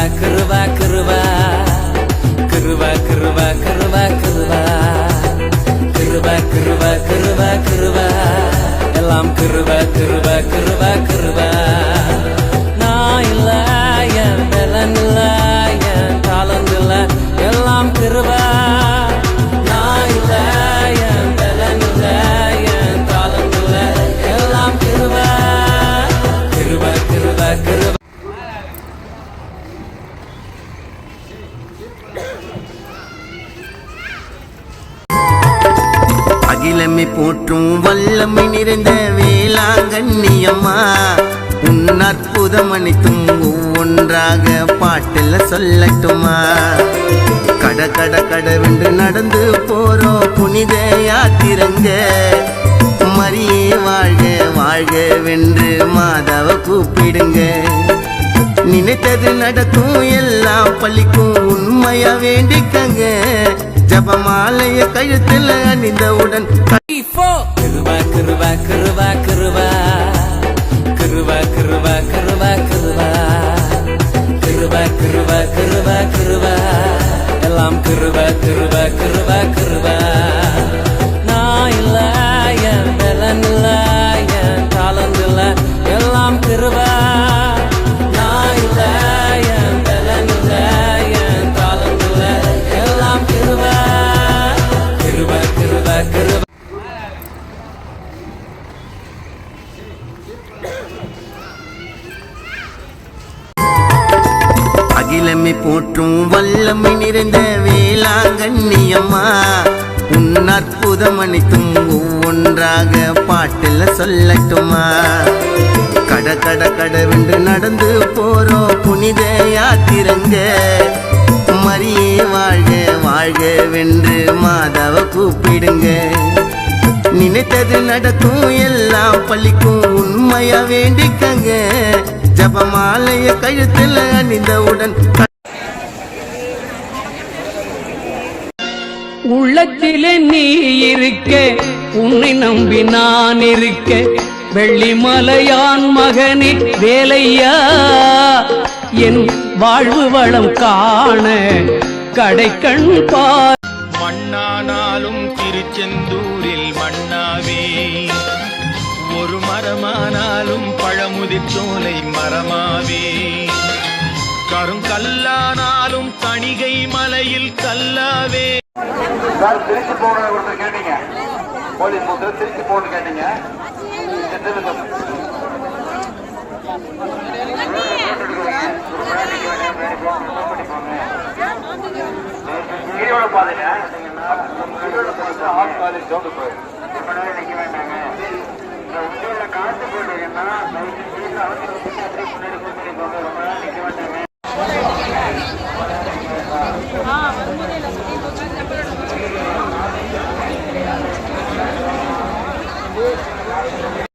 kırva kırva kırva. Kırva kırva kırva kırva. Kırva kırva kırva kırva. Elam kırva kırva kırva kırva. வல்லமை போற்றும் வல்லமை நிறைந்த வேளாங்கண்ணியம்மா. உன் அற்புதம் அனைத்தும் ஒவ்வொன்றாக பாட்டில் சொல்லட்டுமா கட கட கடவென்று நடந்து போறோம் புனித யாத்திரங்க. மரியே வாழ்க வாழ்க வென்று மாதாவ கூப்பிடுங்க. நினைத்தது நடக்கும் எல்லாம் பள்ளிக்கும் உண்மையா வேண்டிக்கங்க. ஜபமாலைய கழுத்தில் அணிந்தவுடன் கிருவா கிருவா கிருவா கிருவா கிருவா கிருவா கிருவா கிருவா கிருவா கிருவா கிருவா கிருவா எல்லாம் கிருவா கிருவா கிருவா கிருவா அகிலமை போற்றும் வல்லமை நிறைந்த வேளாங்கண்ணியம்மா. உன் அற்புதம் அனைத்தும் ஒவ்வொன்றாக பாட்டில் சொல்லட்டுமா கட கட கடவென்று நடந்து போறோம் புனித யாத்திரங்க. மரியே வாழ்க வாழ்க வென்று மாதாவ கூப்பிடுங்க. நினைத்தது நடக்கும் எல்லாம் பள்ளிக்கும் உண்மையா வேண்டிக்கங்க. ஜபமாலைய கழுத்துல அணிந்தவுடன் உள்ளத்திலே நீ இருக்க உன்னை நம்பி நான் இருக்க. வெள்ளிமலையான் மகனே வேலையா? என் வாழ்வு வளம் காண கடைக்கண் பார் மண்ணானாலும் திருச்செந்தூரில் மண்ணாவே மரமானாலும் பழமுதிர்ச்சோலை மரமாவே. கருங்கல்லானாலும் தணிகை மலையில் கல்லாவே. திருச்சி போன கேட்டீங்க. போலீஸ் ஒருத்தர் திருச்சி போன்னு கேட்டீங்க. பாருங்க. ஆர்ட் ஆ வரும்போதே இல்லை